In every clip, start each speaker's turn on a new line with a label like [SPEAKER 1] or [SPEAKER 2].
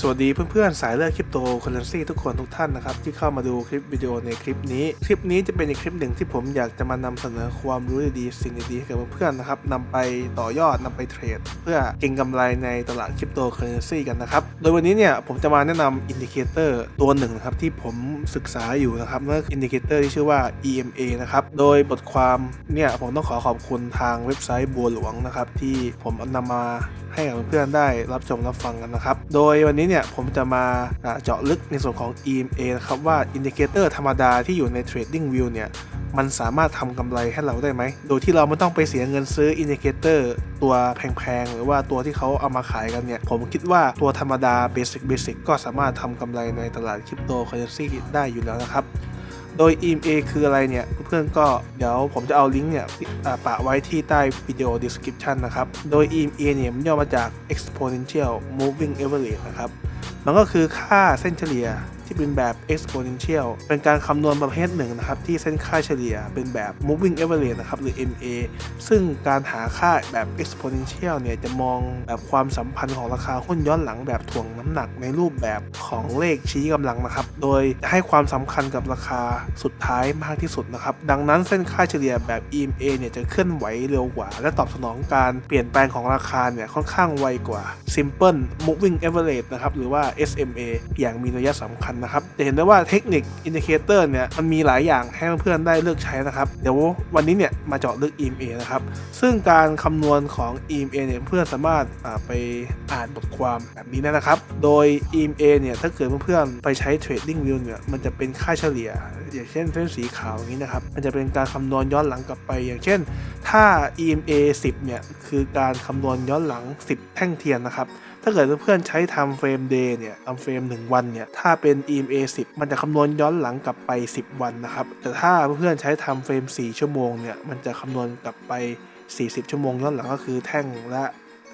[SPEAKER 1] สวัสดีเพื่อนๆ สายเลือดคริปโตเคอเรนซีทุกคนทุกท่านนะครับ ที่เข้ามาดูคลิปวิดีโอในคลิปนี้ คลิปนี้จะเป็นอีกคลิปหนึ่งที่ผมอยากจะมานำเสนอความรู้ดีๆสิ่งดีๆให้กับเพื่อนๆนะครับนำไปต่อยอดนำไปเทรด เพื่อเก็งกำไรในตลาดคริปโตเคอเรนซีกันนะครับ โดยวันนี้เนี่ยผมจะมาแนะนำอินดิเคเตอร์ตัวหนึ่งนะครับที่ผมศึกษาอยู่นะครับนั่นคืออินดิเคเตอร์ที่ชื่อว่า EMA นะครับโดยบทความเนี่ยผมต้องขอขอบคุณทางเว็บไซต์บัวหลวงนะครับที่ผมนำมาให้กับเพื่อนๆได้รับชมรับฟังกันนะครับโดยวันนี้เนี่ยผมจะมาอ่าเจาะลึกในส่วนของ EMA นะครับว่าอินดิเคเตอร์ธรรมดาที่อยู่ใน Trading View เนี่ยมันสามารถทำกำไรให้เราได้ไหม โดยที่เราไม่ต้องไปเสียเงินซื้ออินดิเคเตอร์ตัวแพงๆ หรือว่าตัวที่เขาเอามาขายกันเนี่ย ผมคิดว่าตัวธรรมดาเบสิกเบสิกก็สามารถทำกำไรในตลาดคริปโตเคอเรนซีได้อยู่แล้วนะครับ โดย EMA คืออะไรเนี่ย เพื่อนก็เดี๋ยวผมจะเอาลิงก์เนี่ยปะไว้ที่ใต้วิดีโอ description นะครับ โดย EMA เนี่ยมันย่อมาจาก exponential moving average นะครับ มันก็คือค่าเส้นเฉลี่ย ที่เป็นแบบ exponential เป็นการคำนวณประเภทหนึ่งนะครับ ที่เส้นค่าเฉลี่ยเป็นแบบ moving average นะครับ หรือ MA ซึ่งการหาค่าแบบ exponential เนี่ยจะมองแบบความสัมพันธ์ของราคาหุ้นย้อนหลังแบบถ่วงน้ำหนักในรูปแบบของเลขชี้กำลังนะครับ โดยให้ความสำคัญกับราคาสุดท้ายมากที่สุดนะครับ ดังนั้นเส้นค่าเฉลี่ยแบบ EMA เนี่ยจะเคลื่อนไหวเร็วกว่า และตอบสนองการเปลี่ยนแปลงของราคาเนี่ยค่อนข้างไวกว่า Simple Moving Average นะครับ หรือว่า SMA อย่างมีนัยสำคัญนะครับจะเห็นได้ว่าเทคนิคอินดิเคเตอร์เนี่ยมันมีหลายอย่างให้เพื่อนๆได้เลือกใช้นะครับเดี๋ยววันนี้เนี่ยมาเจาะลึก EMA นะครับซึ่งการคำนวณของ EMA เนี่ยเพื่อนสามารถาไปอ่านบทความแบบนี้ได้นะครับ โดย EMA เนี่ยถ้าเกิดเพื่อนๆไปใช้ Trading View เนี่ยมันจะเป็นค่าเฉลี่ย อย่างเช่นเส้นสีขาวอย่างนี้นะครับมันจะเป็นการคำนวณย้อนหลังกลับไป อย่างเช่น ถ้า EMA 10 เนี่ยคือการคำนวณย้อนหลัง 10 แท่งเทียนนะครับ ถ้าเกิดเพื่อนใช้ทำเฟรมเดย์เนี่ยทำเฟรม1 วันเนี่ย ถ้าเป็น EMA 10 มันจะคำนวณย้อนหลังกลับไป 10 วันนะครับ แต่ถ้าเพื่อนใช้ทำเฟรม 4 ชั่วโมงเนี่ย มันจะคำนวณกลับไป 40 ชั่วโมงย้อนหลังก็คือแท่งละ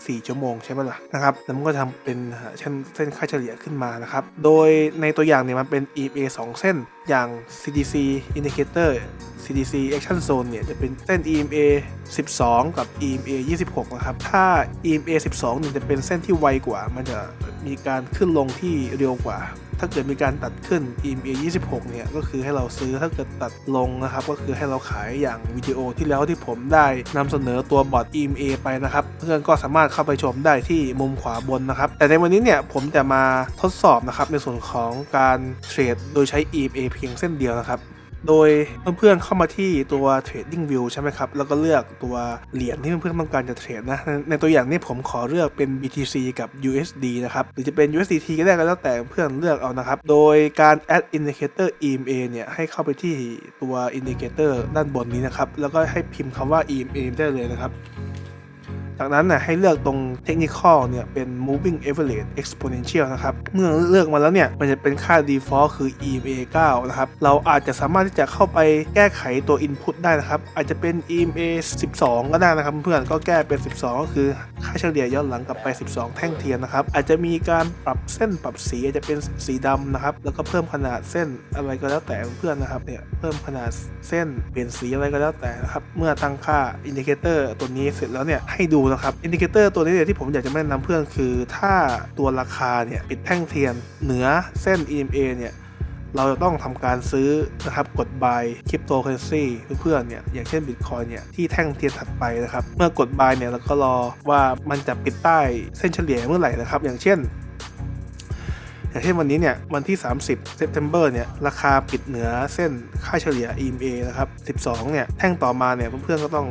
[SPEAKER 1] 4 ชั่วโมงใช่ไหมล่ะนะครับแล้วมันก็ทำเป็นเช่นเส้นค่าเฉลี่ยขึ้นมานะครับโดยในตัวอย่างเนี่ยมันเป็น EMA 2 เส้นอย่าง CDC Indicator CDC Action Zone เนี่ยจะเป็นเส้น EMA 12 กับ EMA 26 นะครับ ถ้า EMA 12เนี่ยจะเป็นเส้นที่ไวกว่า มันจะมีการขึ้นลงที่เร็วกว่า ถ้าเกิดมีการตัดขึ้น EMA 26 เนี่ย ก็คือให้เราซื้อถ้าเกิดตัดลงนะครับ ก็คือให้เราขายอย่างวิดีโอที่แล้วที่ผมได้นำเสนอตัวบอร์ด EMA ไปนะครับ เพื่อนก็สามารถเข้าไปชมได้ที่มุมขวาบนนะครับ แต่ในวันนี้เนี่ยผมจะมาทดสอบนะครับในส่วนของการเทรดโดยใช้ EMA เพียงเส้นเดียวนะครับ โดยเพื่อนๆเข้ามาที่ตัว Trading View ใช่ไหมครับ แล้วก็เลือกตัวเหรียญที่เพื่อนๆต้องการจะเทรดนะในในตัวอย่างนี้ผมขอเลือกเป็น BTC กับ USD นะครับ หรือจะเป็น USDT ก็ได้ก็แล้วแต่เพื่อนเลือกเอานะครับ โดยการ add indicator EMA เนี่ย ให้เข้าไปที่ตัว indicator ด้านบนนี้นะครับ แล้วก็ให้พิมพ์คำว่า EMA ได้เลยนะครับ จากนั้นนะให้เลือกตรง technical เนี่ยเป็น moving average exponential นะครับเมื่อเลือกมาแล้วเนี่ยมันจะเป็นค่า default คือ EMA 9 นะครับ เราอาจจะสามารถที่จะเข้าไปแก้ไขตัว input ได้นะครับ อาจจะเป็น EMA 12 ก็ได้นะครับเพื่อนก็แก้เป็น 12 ก็คือค่าเฉลี่ยย้อนหลังกลับไป 12 แท่งเทียนนะครับอาจจะมีการปรับเส้นปรับสีอาจจะเป็นสีดำนะครับแล้วก็เพิ่มขนาดเส้นอะไรก็แล้วแต่เพื่อนนะครับเนี่ยเพิ่มขนาดเส้นเปลี่ยนสีอะไรก็แล้วแต่นะครับเมื่อตั้งค่าอินดิเคเตอร์ตัวนี้เสร็จแล้วเนี่ยให้ดูนะครับอินดิเคเตอร์ตัวนี้เนี่ยที่ผมอยากจะแนะนำเพื่อนคือ ถ้าตัวราคาเนี่ยปิดแท่งเทียนเหนือเส้น EMA เนี่ยเราจะต้องทำการซื้อนะครับกด buy cryptocurrency เพื่อนๆเนี่ยอย่างเช่น Bitcoin เนี่ยที่แท่งเทียนถัดไปนะครับเมื่อกด buy เนี่ยเราก็รอว่ามันจะปิดใต้เส้นเฉลี่ยเมื่อไหร่นะครับ อย่างเช่น อย่างเช่นวันนี้เนี่ยวันที่ 30 September เนี่ยราคาปิดเหนือเส้นค่าเฉลี่ย EMA นะครับ 12 เนี่ยแท่งต่อมาเนี่ยเพื่อนๆก็ต้อง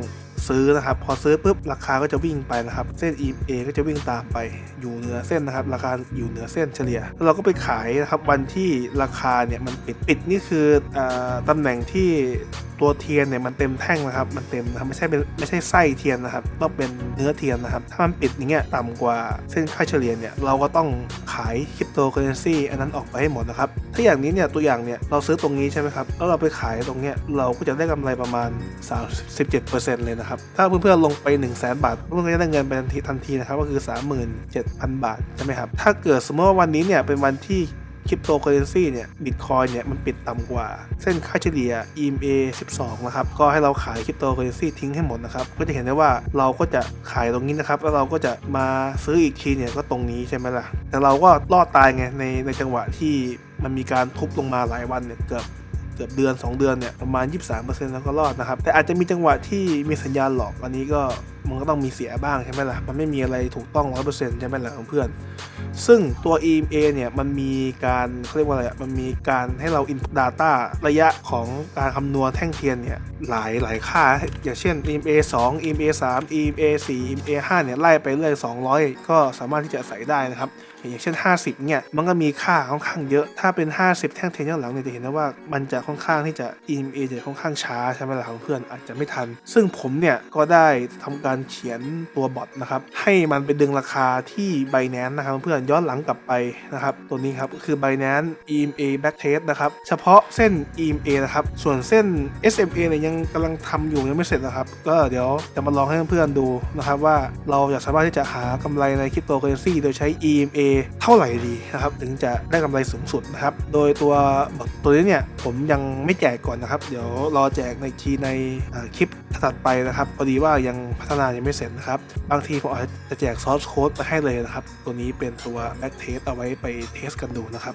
[SPEAKER 1] ซื้อนะครับ พอซื้อปุ๊บราคาก็จะวิ่งไปนะครับ เส้น EMA ก็จะวิ่งตามไปอยู่เหนือเส้นนะครับ ราคาอยู่เหนือเส้นเฉลี่ยแล้วเราก็ไปขายนะครับวันที่ราคาเนี่ยมันปิดปิดนี่คืออตำแหน่งที่ตัวเทียนเนี่ยมันเต็มแท่งนะครับ มันเต็มนะครับไม่ใช่เป็นไม่ใช่ไส้เทียนนะครับต้องเป็นเนื้อเทียนนะครับ ถ้ามันปิดอย่างเงี้ยต่ำกว่าเส้นค่าเฉลี่ยเนี่ยเราก็ต้องขายคริปโตเคอเรนซีอันนั้นออกไปให้หมดนะครับ ถ้าอย่างนี้เนี่ยตัวอย่างเนี่ยเราซื้อตรงนี้ใช่ไหมครับแล้วเราไปขายตรงเนี้ยเราก็จะได้กำไรประมาณ 37%เลยนะครับ ถ้าเพื่อนๆลงไป 1 0 0 0 0แบาทเพื่อนๆก็จะได้เงินไปทันทีทันทีนะครับก็คือ 37,000 บาทใช่ไหมครับ ถ้าเกิดสมมติว่าวันนี้เนี่ยเป็นวันที่คริปโตเคอเรนซีเนี่ยบิตคอยเนี่ยมันปิดต่ำกว่า เส้นค่าเฉลี่ย EMA 12 นะครับ ก็ให้เราขายคริปโตเคอเรนซีทิ้งให้หมดนะครับ ก็จะเห็นได้ว่าเราก็จะขายตรงนี้นะครับ แล้วเราก็จะมาซื้ออีกทีเนี่ยก็ตรงนี้ใช่ไหมล่ะ แต่เราก็รอดตายไงในในจังหวะที่มันมีการทุบลงมาหลายวันเนี่ยเกือบ เกือบเดือน 2 เดือนเนี่ยประมาณ 23%แล้วก็รอดนะครับ แต่อาจจะมีจังหวะที่มีสัญญาณหลอกอันนี้ก็ มันก็ต้องมีเสียบ้างใช่ไหมล่ะ มันไม่มีอะไรถูกต้อง100%ใช่ไหมล่ะเพื่อน ซึ่งตัว EMA เนี่ยมันมีการเขาเรียกว่าอะไรอะมันมีการให้เรา input data ระยะของการคำนวณแท่งเทียนเนี่ยหลายหลายค่า อย่างเช่น EMA 2 EMA 3 EMA 4 EMA 5เนี่ยไล่ไปเรื่อย200 ก็สามารถที่จะใส่ได้นะครับอย่างเช่น 50 เนี่ย มันก็มีค่าค่อนข้างเยอะ ถ้าเป็น 50 แท่งเทียนย้อนหลังเนี่ยจะเห็นได้ว่ามันจะค่อนข้างที่จะ EMA จะค่อนข้างช้าใช่ไหมล่ะเพื่อนอาจจะไม่ทัน ซึ่งผมเนี่ยก็ได้ทำการเขียนตัวบอทนะครับ ให้มันไปดึงราคาที่ Binance นะครับ เพื่อนย้อนหลังกลับไปนะครับ ตัวนี้ครับก็คือ Binance EMA Backtest นะครับ เฉพาะเส้น EMA นะครับ ส่วนเส้น SMA เนี่ยยังกำลังทำอยู่ยังไม่เสร็จนะครับ ก็เดี๋ยวจะมาลองให้เพื่อนๆดูนะครับว่าเราจะสามารถที่จะหากำไรในคริปโตเคอเรนซีโดยใช้ EMA เท่าไหร่ดีนะครับถึงจะได้กำไรสูงสุดนะครับ โดยตัวตัวนี้เนี่ยผมยังไม่แจกก่อนนะครับ เดี๋ยวรอแจกในทีในคลิปถัดไปนะครับพอดีว่ายังพัฒนายังไม่เสร็จนะครับ บางทีผมอาจจะแจกซอสโค้ดไปให้เลยนะครับ ตัวนี้เป็นตัวแบ็กเทสเอาไว้ไปเทสกันดูนะครับ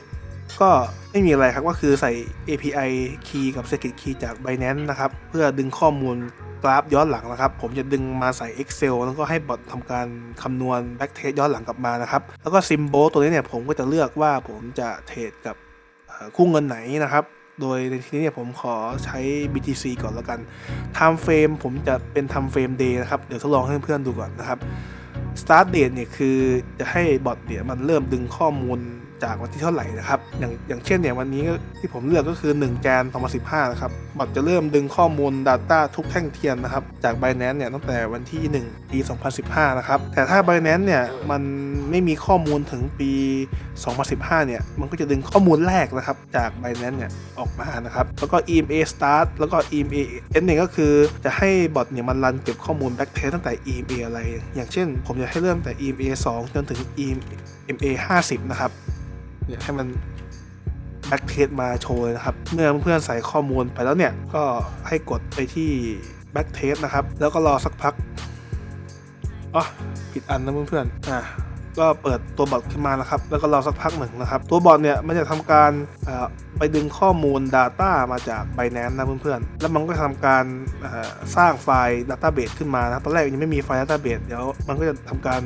[SPEAKER 1] ก็ไม่มีอะไรครับก็คือใส่ API key กับ Secret key จาก Binance นะครับ เพื่อดึงข้อมูลกราฟย้อนหลังนะครับ ผมจะดึงมาใส่ Excel แล้วก็ให้บอททำการคำนวณ backtest ย้อนหลังกลับมานะครับ แล้วก็ symbol ตัวนี้เนี่ยผมก็จะเลือกว่าผมจะเทรดกับคู่เงินไหนนะครับ โดยในที่นี้เนี่ยผมขอใช้ BTC ก่อนแล้วกัน time frame ผมจะเป็น time frame day นะครับ เดี๋ยวทดลองให้เพื่อนๆดูก่อนนะครับ start date เนี่ยคือจะให้บอทเนี่ยมันเริ่มดึงข้อมูล จากวันที่เท่าไหร่นะครับ อย่างอย่างเช่นเนี่ยวันนี้ที่ผมเลือกก็คือ 1 แกน2015 นะครับบอทจะเริ่มดึงข้อมูล Data ทุกแท่งเทียนนะครับ จาก Binance เนี่ยตั้งแต่วันที่ 1 ปี 2015 นะครับ แต่ถ้า Binance เนี่ยมันไม่มีข้อมูลถึงปี 2015 เนี่ยมันก็จะดึงข้อมูลแรกนะครับจาก Binance เนี่ยออกมานะครับ แล้วก็ EMA start แล้วก็ EMA end เนี่ยก็คือจะให้บอทเนี่ยมันรันเก็บข้อมูล backtest ตั้งแต่ EMA อะไร อย่างเช่น ผมจะให้เริ่มแต่ EMA 2 จนถึง EMA 50 นะครับ เนี่ยให้มัน backtest มาโชว์นะครับ เมื่อเพื่อนใส่ข้อมูลไปแล้วเนี่ย ก็ให้กดไปที่ backtest นะครับ แล้วก็รอสักพักอ๋อผิดอันนะเพื่อนๆอะก็เปิดตัวบอทขึ้นมานะครับ แล้วก็รอสักพักหนึ่งนะครับ ตัวบอทเนี่ยมันจะทำการไปดึงข้อมูล Data มาจาก Binance นะเพื่อนๆ แล้วมันก็ทำการสร้างไฟล์ Database ขึ้นมานะ ตอนแรกยังไม่มีไฟล์ Database เดี๋ยวมันก็จะทำการ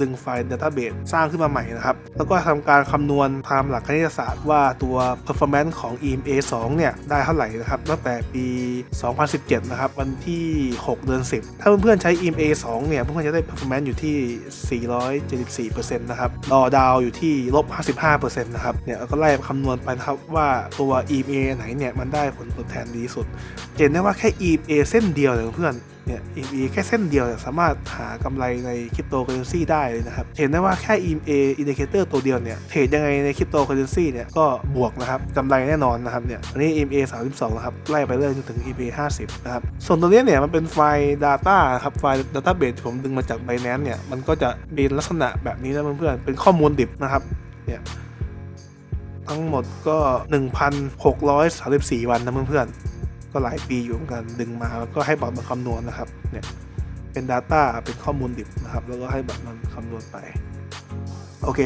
[SPEAKER 1] ดึงไฟล์ Database สร้างขึ้นมาใหม่นะครับ แล้วก็ทำการคำนวณตามหลักคณิตศาสตร์ว่าตัว performance ของ EMA 2 เนี่ย ได้เท่าไหร่นะครับ ตั้งแต่ปี 2017 นะครับ วันที่ 6 เดือน 10 ถ้าเพื่อนๆใช้ EMA 2 เนี่ย เพื่อนๆจะได้ performance อยู่ที่ 474%นะครับดอดาวอยู่ที่ลบ 55%นะครับ เนี่ยก็ไล่คำนวณไปนะครับว่าตัว EMA ไหนเนี่ย มันได้ผลตอบแทนดีสุด เห็นได้ว่าแค่ EMA เส้นเดียวเนี่ยเพื่อน เนี่ย EMA แค่เส้นเดียวเนี่ยสามารถหากำไรในคริปโตเคอเรนซีได้เลยนะครับ เห็นได้ว่าแค่ EMA indicator ตัวเดียวเนี่ย เทรดยังไงในคริปโตเคอเรนซีเนี่ยก็บวกนะครับกำไรแน่นอนนะครับเนี่ยอันนี้ EMA 32 นะครับ ไล่ไปเรื่อยจนถึง EMA 50 นะครับ ส่วนตัวเนี้ยเนี่ยมันเป็นไฟล์ Data ครับไฟล์ Database ที่ผมดึงมาจาก Binance เนี่ยมันก็จะเป็นลักษณะแบบนี้นะเพื่อนๆเป็นข้อมูลดิบนะครับเนี่ยทั้งหมดก็ 1,634 วันนะเพื่อนๆ ก็หลายปีอยู่เหมือนกันดึงมาแล้วก็ให้บอทมาคำนวณนะครับเนี่ยเป็น Data เป็นข้อมูลดิบนะครับ แล้วก็ให้บอทมันคำนวณไปโอเค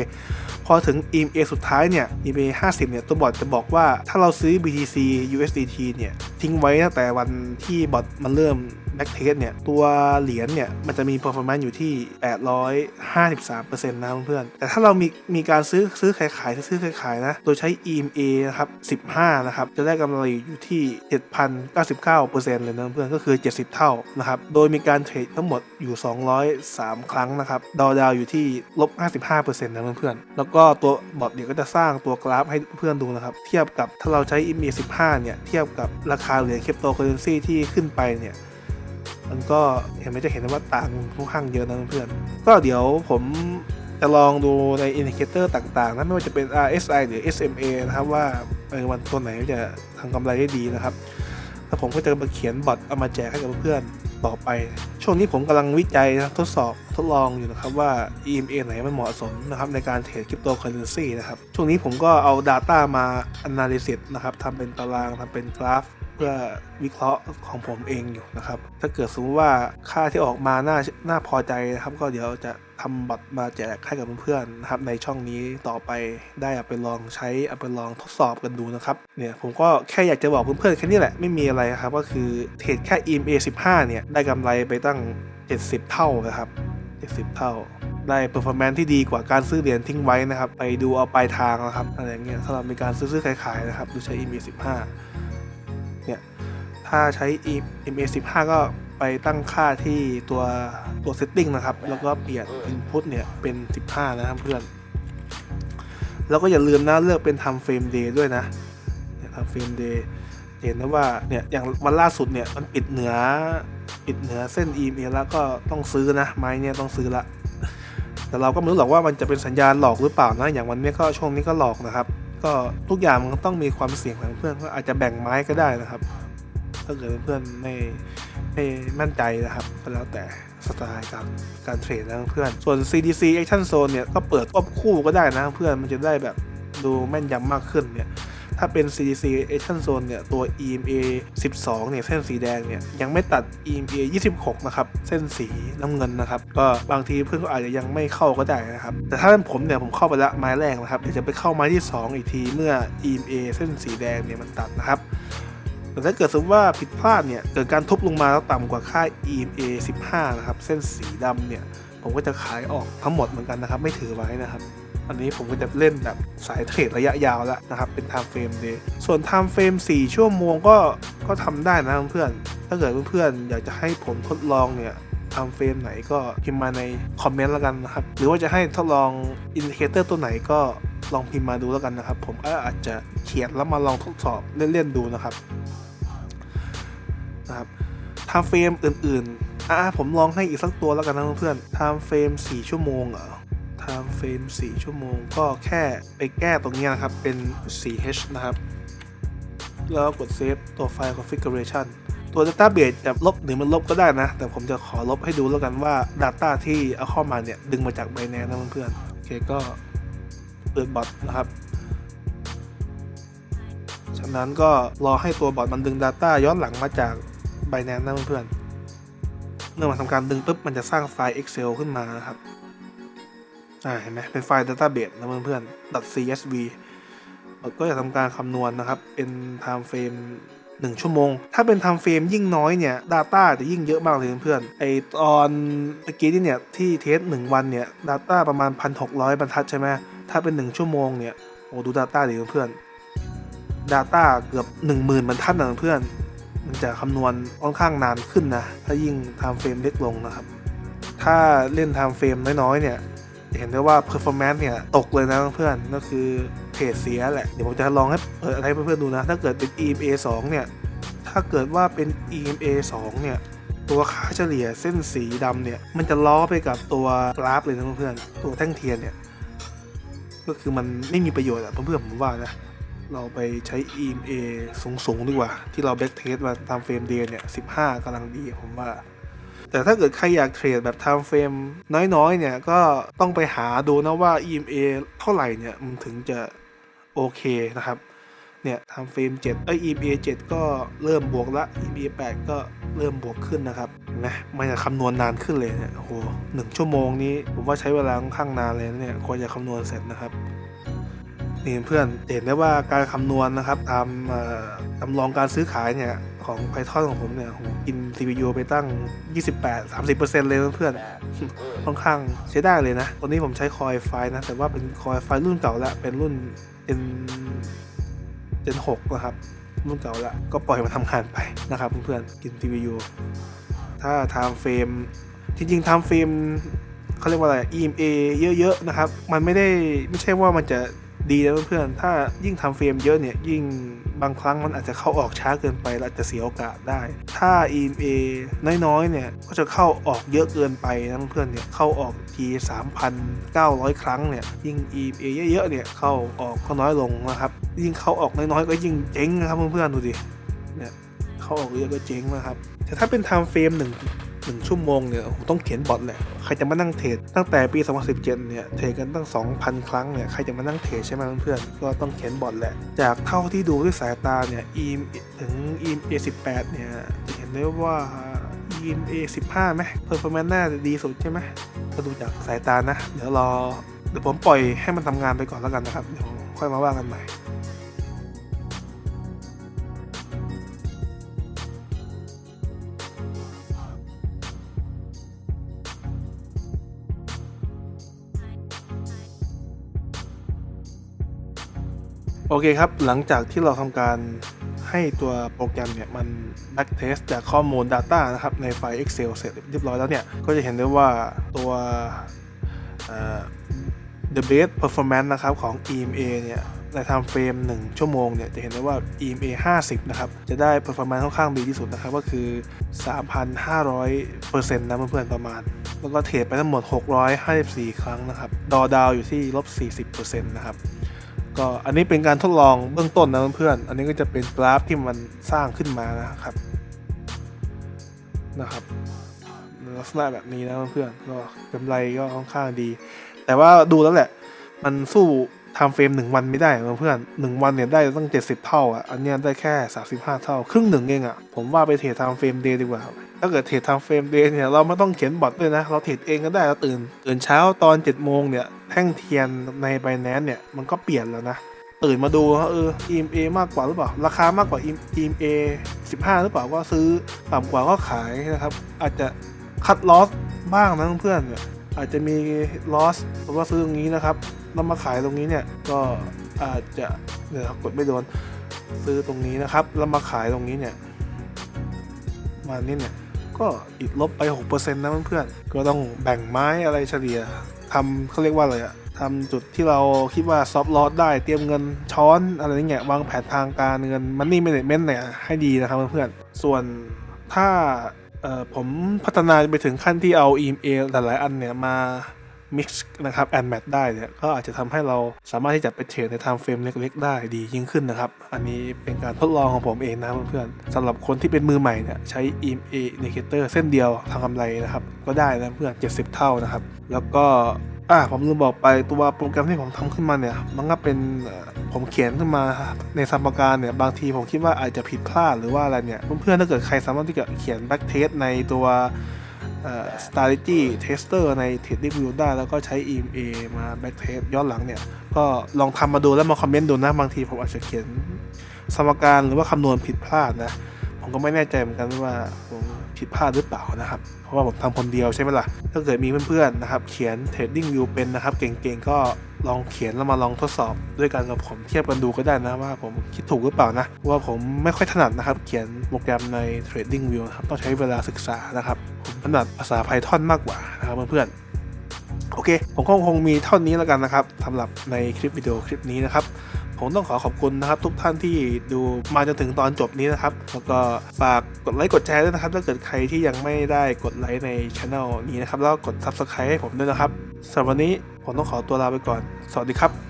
[SPEAKER 1] พอถึง EMA สุดท้ายเนี่ย EMA 50 เนี่ย ตัวบอทจะบอกว่าถ้าเราซื้อ BTC USDT เนี่ย ทิ้งไว้ตั้งแต่วันที่บอทมันเริ่ม backtest เนี่ย ตัวเหรียญเนี่ย มันจะมี performance อยู่ที่ 853%นะเพื่อนๆแต่ถ้าเรามีมีการซื้อซื้อขายขายซื้อขายขายนะ โดยใช้ EMA นะครับ 15 นะครับ จะได้กำไรอยู่ที่ 7,099%เลยนะเพื่อนก็คือ 70 เท่านะครับ โดยมีการเทรดทั้งหมดอยู่ 203 ครั้งนะครับ ดาวดาวอยู่ที่ลบ 55%นะเพื่อนๆแล้วก็ตัวบอทเดี๋ยวก็จะสร้างตัวกราฟให้เพื่อนดูนะครับ เทียบกับถ้าเราใช้ EMA 15 เนี่ย เทียบกับราคาเหรียญคริปโตเคอเรนซีที่ขึ้นไปเนี่ย มันก็เห็นไหมจะเห็นว่าต่างค่อนข้างเยอะนะเพื่อนก็เดี๋ยวผมจะลองดูในอินดิเคเตอร์ต่างๆนะไม่ว่าจะเป็น RSI หรือ SMA นะครับว่าเออวันตัวไหนจะทำกำไรได้ดีนะครับแล้วผมก็จะมาเขียนบอทเอามาแจกให้กับเพื่อนต่อไป ช่วงนี้ผมกำลังวิจัยทดสอบทดลองอยู่นะครับว่า EMA ไหนมันเหมาะสมนะครับในการเทรดคริปโตเคอเรนซีนะครับ ช่วงนี้ผมก็เอา Data มา Analysis นะครับทำเป็นตารางทำเป็นกราฟ พื่อวิเคราะห์ของผมเองอยู่นะครับ ถ้าเกิดสมมติว่าค่าที่ออกมาน่าน่าพอใจนะครับ ก็เดี๋ยวจะทำบัตรมาแจกให้กับเพื่อนๆนะครับในช่องนี้ต่อไปได้เอาไปลองใช้เอาไปลองทดสอบกันดูนะครับเนี่ยผมก็แค่อยากจะบอกเพื่อนๆแค่นี้แหละไม่มีอะไรครับก็คือเทรดแค่ EMA 15 เนี่ยได้กำไรไปตั้ง 70 เท่านะครับ70 เท่าได้เปอร์ฟอร์แมนที่ดีกว่าการซื้อเหรียญทิ้งไว้นะครับ ไปดูเอาปลายทางนะครับอะไรอย่างเงี้ยสำหรับในการซื้อซื้อขายขายนะครับดูใช้ EMA 15เนี่ย ถ้าใช้ MA15 ก็ไปตั้งค่าที่ตัวตัว setting นะครับ แล้วก็เปลี่ยน input เนี่ย เป็น 15 นะครับเพื่อน แล้วก็อย่าลืมนะเลือกเป็น time frame day ด้วยนะเนี่ย time frame day เห็นนะว่าเนี่ยอย่างวันล่าสุดเนี่ยมันปิดเหนือปิดเหนือเส้น EMA แล้วก็ต้องซื้อนะไม้เนี่ยต้องซื้อละแต่เราก็ไม่รู้หรอกว่ามันจะเป็นสัญญาณหลอกหรือเปล่านะ อย่างวันนี้ก็ช่วงนี้ก็หลอกนะครับ ก็ทุกอย่างมันต้องมีความเสี่ยงของเพื่อนก็อาจจะแบ่งไม้ก็ได้นะครับ ถ้าเกิดเพื่อนไม่ไม่มั่นใจนะครับก็แล้วแต่สไตล์การการเทรดนะเพื่อน ส่วน CDC Action Zone เนี่ยก็เปิดควบคู่ก็ได้นะเพื่อนมันจะได้แบบดูแม่นยำมากขึ้นเนี่ยถ้าเป็น CDC Action Zone เนี่ย ตัว EMA 12 เนี่ย เส้นสีแดงเนี่ย ยังไม่ตัด EMA 26 นะครับ เส้นสีน้ำเงินนะครับ ก็บางทีเพื่อนก็อาจจะยังไม่เข้าก็ได้นะครับ แต่ถ้าเป็นผมเนี่ย ผมเข้าไปละไม้แรกนะครับเดี๋ยวจะไปเข้าไม้ที่ 2 อีกทีเมื่อ EMA เส้นสีแดงเนี่ยมันตัดนะครับ แต่ถ้าเกิดสมมติว่าผิดพลาดเนี่ย เกิดการทุบลงมาแล้วต่ำกว่าค่า EMA 15 นะครับ เส้นสีดำเนี่ย ผมก็จะขายออกทั้งหมดเหมือนกันนะครับ ไม่ถือไว้นะครับ อันนี้ผมก็จะเล่นแบบสายเทรดระยะยาวแล้วนะครับ เป็น time frame day ส่วน time frame 4 ชั่วโมงก็ก็ทำได้นะเพื่อน ถ้าเกิดเพื่อนๆอยากจะให้ผมทดลองเนี่ย time frame ไหนก็พิมพ์มาในคอมเมนต์แล้วกันนะครับ หรือว่าจะให้ทดลองอินดิเคเตอร์ตัวไหนก็ลองพิมพ์มาดูแล้วกันนะครับ ผมอาจจะเขียนแล้วมาลองทดสอบเล่นๆดูนะครับ นะครับ time frame อื่นๆ อะผมลองให้อีกสักตัวแล้วกันนะเพื่อนๆ time frame 4ชั่วโมงเหรอ time frame 4ชั่วโมง ก็แค่ไปแก้ตรงนี้นะครับ เป็น 4h นะครับ แล้วกดเซฟตัวไฟล์ configuration ตัว database จะลบหรือมันลบก็ได้นะ แต่ผมจะขอลบให้ดูแล้วกันว่า Data ที่เอาเข้ามาเนี่ย ดึงมาจาก Binance นะเพื่อนๆ โอเคก็เปิดบอทนะครับ ฉะนั้นก็รอให้ตัวบอทมันดึง Data ย้อนหลังมาจาก Binance นะเพื่อนๆ เมื่อมันทำการดึงปุ๊บมันจะสร้างไฟล์ Excel ขึ้นมานะครับ อ่าเห็นไหมเป็นไฟล์ database นะเพื่อนๆ .csv เราก็จะทำการคำนวณนะครับ เป็น time frame 1 ชั่วโมง ถ้าเป็น time frame ยิ่งน้อยเนี่ย data จะยิ่งเยอะมากเลยเพื่อนๆไอตอนเมื่อกี้ที่เนี่ยที่เทส 1 วันเนี่ย data ประมาณ 1,600 บรรทัดใช่ไหมถ้าเป็น 1 ชั่วโมงเนี่ยโอ้ดู data ดิเพื่อนๆ data เกือบ 10,000 บรรทัดนะเพื่อนๆ มันจะคำนวณค่อนข้างนานขึ้นนะ ถ้ายิ่ง time frame เล็กลงนะครับ ถ้าเล่น time frame น้อยๆ เนี่ยเห็นได้ว่า performance เนี่ย ตกเลยนะเพื่อนก็คือเทรดเสียแหละ เดี๋ยวผมจะลองให้เปิดอะไรเพื่อนๆดูนะ ถ้าเกิดเป็น EMA 2 เนี่ย ถ้าเกิดว่าเป็น EMA 2 เนี่ย ตัวค่าเฉลี่ยเส้นสีดำเนี่ย มันจะล้อไปกับตัวกราฟเลยนะเพื่อนๆตัวแท่งเทียนเนี่ย ก็คือมันไม่มีประโยชน์อะเพื่อนๆผมว่านะ เราไปใช้ EMA สูงๆดีกว่า ที่เรา back test มาตามเฟรมเดย์เนี่ย 15กำลังดีผมว่า แต่ถ้าเกิดใครอยากเทรดแบบ time frame น้อยๆ เนี่ย ก็ต้องไปหาดูนะว่า EMA เท่าไหร่เนี่ย มันถึงจะโอเคนะครับ เนี่ย time frame 7เอ้ย EMA 7 ก็เริ่มบวกละ EMA 8 ก็เริ่มบวกขึ้นนะครับนไหมมันจะคำนวณนานขึ้นเลยเนี่ยโอ้โหหนึ่งชั่วโมงนี้ผมว่าใช้เวลาค่อนข้างนานเลยนะเนี่ยกว่าจะคำนวณเสร็จนะครับ นี่เพื่อนเห็นได้ว่าการคำนวณนะครับ ตามจำลองการซื้อขายเนี่ย ของ Python ของผมเนี่ยผมกิน CPU ไปตั้ง 28-30%เลยเพื่อนค่อนข้างใช้ได้เลยนะตอนนี้ผมใช้ Core i5 นะ แต่ว่าเป็น Core i5 รุ่นเก่าแล้ว เป็นรุ่น N N6 นะครับ รุ่นเก่าแล้ว ก็ปล่อยมันทำงานไปนะครับเพื่อนๆกิน CPU ถ้า time frame จริงๆ time frame เขาเรียกว่าอะไร EMA เยอะ ๆ นะครับ มันไม่ได้ไม่ใช่ว่ามันจะ ดีนะเพื่อนๆ ถ้ายิ่งทำเฟรมเยอะเนี่ยยิ่งบางครั้งมันอาจจะเข้าออกช้าเกินไปแล้วอาจจะเสียโอกาสได้ ถ้า EMA น้อยๆ เนี่ยก็จะเข้าออกเยอะเกินไปนะเพื่อนๆ เนี่ยเข้าออกที 3,900 ครั้งเนี่ยยิ่ง EMA เยอะๆ เนี่ยเข้าออกก็น้อยลงนะครับ ยิ่งเข้าออกน้อยๆ ก็ยิ่งเจ๊งนะครับเพื่อนๆ ดูดิ เนี่ยเข้าเข้าออกเยอะก็เจ๊งนะครับ แต่ถ้าเป็นไทม์เฟรมหนึ่ง หนึ่งชั่วโมงเนี่ยต้องเขียนบอทแหละใครจะมานั่งเทรดตั้งแต่ปี 2017 เนี่ยเทรดกันตั้ง 2,000 ครั้งเนี่ยใครจะมานั่งเทรดใช่ไหมเพื่อนๆก็ต้องเขียนบอทแหละ จากเท่าที่ดูด้วยสายตาเนี่ย EM ถึง EM A18 เนี่ยจะเห็นได้ว่า EM A15 ไหม performance น่าจะดีสุดใช่ไหมก็ดูจากสายตานะ เดี๋ยวรอ เดี๋ยวผมปล่อยให้มันทำงานไปก่อนแล้วกันนะครับ เดี๋ยวค่อยมาว่ากันใหม่ โอเคครับ หลังจากที่เราทำการให้ตัวโปรแกรมเนี่ยมัน back test จากข้อมูล Data นะครับ ในไฟล์ Excel เสร็จเรียบร้อยแล้วเนี่ย ก็จะเห็นได้ว่าตัว the best performance นะครับ ของ EMA เนี่ยในทม์เฟรม 1 ชั่วโมง เนี่ย จะเห็นได้ว่า EMA 50 นะครับ จะได้ performance ค่อนข้างดีที่สุดนะครับ ก็คือ 3,500%นะเพื่อนๆประมาณ แล้วก็เทรดไปทั้งหมด 654 ครั้งนะครับ ดอดาวอยู่ที่ลบ40%นะครับ ก็อันนี้เป็นการทดลองเบื้องต้นนะเพื่อนๆอันนี้ก็จะเป็นกราฟที่มันสร้างขึ้นมานะครับนะครับลักษณะแบบนี้นะเพื่อนๆก็กำไรก็ค่อนข้างดี แต่ว่าดูแล้วแหละ มันสู้ ทำเฟรมหนึ่งวันไม่ได้เพื่อนหนึ่งวันเนี่ยได้ตั้ง 70 เท่าอะอันเนี้ยได้แค่ 35 เท่า ครึ่งหนึ่งเองอะผมว่าไปเทรดทำเฟรมเดย์ดีกว่าถ้าเกิดเทรดทำเฟรมเดย์เนี่ยเราไม่ต้องเขียนบอทด้วยนะ เราเทรดเองก็ได้เราตื่นตื่นเช้าตอน7จ็ดโมงเนี่ยแท่งเทียนในไบแนนเนี่ยมันก็เปลี่ยนแล้วนะตื่นมาดูเออ EMA มากกว่าหรือเปล่า ราคามากกว่า EMA 15 หรือเปล่าก็ซื้อต่ำกว่าก็ขายนะครับ อาจจะคัดลอสบ้างนะเพื่อนเนี่ย อาจจะมีลอสเพราะว่าซื้อตรงนี้นะครับแล้วมาขายตรงนี้เนี่ยก็อาจจะเดี๋ยวกดไม่โดนซื้อตรงนี้นะครับแล้วมาขายตรงนี้เนี่ยมานี่เนี่ยก็ติดลบไป 6%นะเพื่อนๆก็ต้องแบ่งไม้อะไรเฉลี่ยทำเขาเรียกว่าอะไรอะทำจุดที่เราคิดว่าซอฟลอสได้เตรียมเงินช้อนอะไรเงี้ยวางแผนทางการเงินมันนี่เมเนจเมนเนี่ยให้ดีนะครับเพื่อนๆส่วนถ้า เอ่อผมพัฒนาไปถึงขั้นที่เอา EMA หลายๆ อันเนี่ยมา mix นะครับ and match ได้เนี่ย ก็อาจจะทำให้เราสามารถที่จะไปเทรดใน time frame เล็ก ๆ ได้ดียิ่งขึ้นนะครับ อันนี้เป็นการทดลองของผมเองนะเพื่อนๆสำหรับคนที่เป็นมือใหม่เนี่ยใช้ EMA indicator เส้นเดียวทำกำไรนะครับ ก็ได้นะเพื่อน 70 เท่านะครับ แล้วก็ อ่าผมลืมบอกไปตัวโปรแกรมที่ผมทำขึ้นมาเนี่ย มันก็เป็นผมเขียนขึ้นมาในสมการเนี่ย บางทีผมคิดว่าอาจจะผิดพลาดหรือว่าอะไรเนี่ย เพื่อนๆถ้าเกิดใครสามารถที่จะเขียน back test ในตัว strategy tester ใน TradingView ได้ แล้วก็ใช้ EMA มา back test ย้อนหลังเนี่ย ก็ลองทำมาดูแล้วมาคอมเมนต์ดูนะ บางทีผมอาจจะเขียนสมการหรือว่าคำนวณผิดพลาดนะ ผมก็ไม่แน่ใจเหมือนกันว่า ผิดพลาดหรือเปล่านะครับ เพราะว่าผมทำคนเดียวใช่ไหมล่ะ ถ้าเกิดมีเพื่อนๆนะครับ เขียน Trading View เป็นนะครับ เก่งๆ ก็ลองเขียนแล้วมาลองทดสอบด้วยกันกับผมเทียบกันดูก็ได้นะว่าผมคิดถูกหรือเปล่านะเพราะว่าผมไม่ค่อยถนัดนะครับ เขียนโปรแกรมใน Trading View นะครับ ต้องใช้เวลาศึกษานะครับ ผมถนัดภาษา Python มากกว่านะครับเพื่อนๆโอเค ผมก็คงมีเท่านี้แล้วกันนะครับสำหรับในคลิปวิดีโอคลิปนี้นะครับ ผมต้องขอขอบคุณนะครับทุกท่านที่ดูมาจนถึงตอนจบนี้นะครับ แล้วก็ฝากกดไลค์กดแชร์ด้วยนะครับ ถ้าเกิดใครที่ยังไม่ได้กดไลค์ในช anel นี้นะครับ แล้วกด subscribe ให้ผมด้วยนะครับสำหรับวันนี้ผมต้องขอตัวลาไปก่อน สวัสดีครับ